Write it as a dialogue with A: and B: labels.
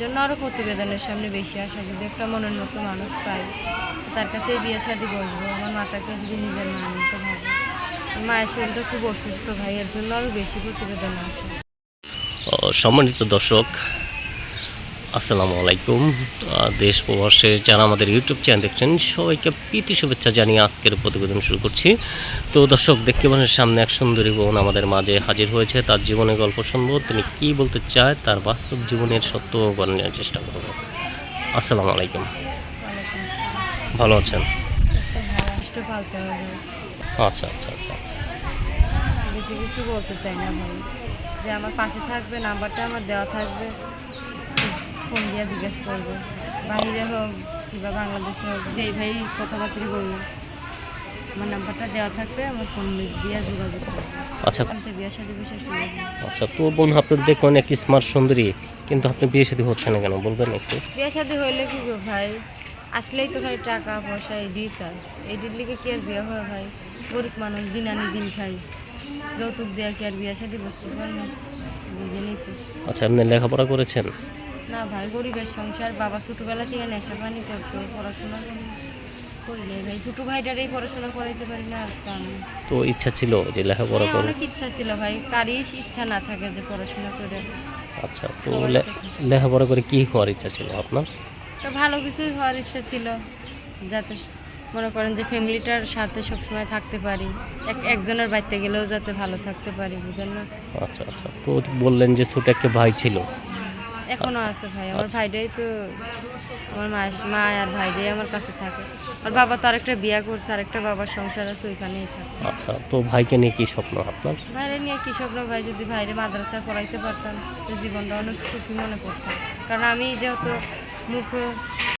A: জন্য আরও প্রতিবেদনের সামনে বেশি আসা যদি একটা মনের মতো মানুষ পাই তার কাছে বিয়ে শাদি বসবো। আমার মাতাকে যদি নিজের মা নিতে ভাবো মায়ের শরীরটা খুব অসুস্থ ভাই এর জন্য আরও বেশি প্রতিবেদন আসে।
B: সম্মানিত দর্শক আসসালামু আলাইকুম। দেশ প্রবাসে যারা আমাদের ইউটিউব চ্যানেল দেখছেন, সবাইকে প্রীতি শুভেচ্ছা জানিয়ে আজকের প্রতিবেদন শুরু করছি। তো দর্শক, দেখতে পাচ্ছেন সামনে এক সুন্দরী বোন আমাদের মাঝে হাজির হয়েছে। তার জীবনের গল্প শুনব, তিনি কি বলতে চায়, তার বাস্তব জীবনের সত্য বর্ণনের চেষ্টা করব। আসসালামু আলাইকুম। ভালো আছেন? আচ্ছা আচ্ছা আচ্ছা।
A: বেশি কিছু বলতে চাই না ভাই। যে আমার পাশে থাকবে, নাম্বারটা আমার দেওয়া থাকবে। ফোন দিয়ে জিজ্ঞেস করব? বাহিরে হোক কিংবা বাংলাদেশে হোক যেই ভাই কথাবার্তা বলব আমার নাম্বারটা দেওয়া থাকবে আমার ফোন দিয়ে যোগাযোগ করবে।
B: আচ্ছা।
A: বসে শুয়ে
B: আচ্ছা তো বোন আপনি দেখুন স্মার্ট সুন্দরী কিন্তু আপনি বিয়ে শাদী হচ্ছে না কেন? বলবেন একটু।
A: বিয়ে শাদি হইলে কি গো ভাই? আসলেই তো ভাই টাকা পয়সা এডি চাই এডির লিগে কি আর বিয়ে হয় ভাই? গরিব মানুষ দিন আনি দিন খাই যৌতুক দেওয়া কি আর বিয়ে শাদি বসতে তো
B: আচ্ছা আপনি লেখাপড়া করেছেন?
A: না ভাই গরিবের সংসার বাবা ছোটোবেলা থেকে নেশা পানি করতো পড়াশোনা করি নাই ভাই ছোটো ভাইটারই পড়াশোনা করাইতে পারি না আর
B: তো ইচ্ছা ছিল যে লেখাপড়া
A: হ্যাঁ, অনেক ইচ্ছা ছিল ভাই। কারই ইচ্ছা না থাকে যে পড়াশোনা করে।
B: আচ্ছা তো লেখাপড়া করে কি হওয়ার ইচ্ছা ছিল আপনার?
A: তো ভালো কিছুই হওয়ার ইচ্ছা ছিল। যাতে মনে করেন যে ফ্যামিলিটার সাথে সবসময় থাকতে পারি। এক একজনের বাড়িতে গেলেও যাতে ভালো থাকতে পারি বুঝেন না?
B: আচ্ছা আচ্ছা। তো বললেন যে ছোট একটা ভাই ছিল।
A: এখনও আছে ভাই আমার
B: আচ্ছা।
A: ভাইটাই তো আমার মায়ের মা আর ভাইটাই আমার কাছে থাকে। আর বাবা তো আরেকটা বিয়া করছে আরেকটা বাবার সংসার আছে ওইখানেই থাকে।
B: আচ্ছা তো ভাইকে নিয়ে কি স্বপ্ন আপনার?
A: ভাইরে নিয়ে কি স্বপ্ন ভাই? যদি ভাইরে মাদ্রাসায় পড়াইতে পারতাম তো জীবনটা অনেক সুখী মনে করতাম। কারণ আমি যেহেতু মূর্খ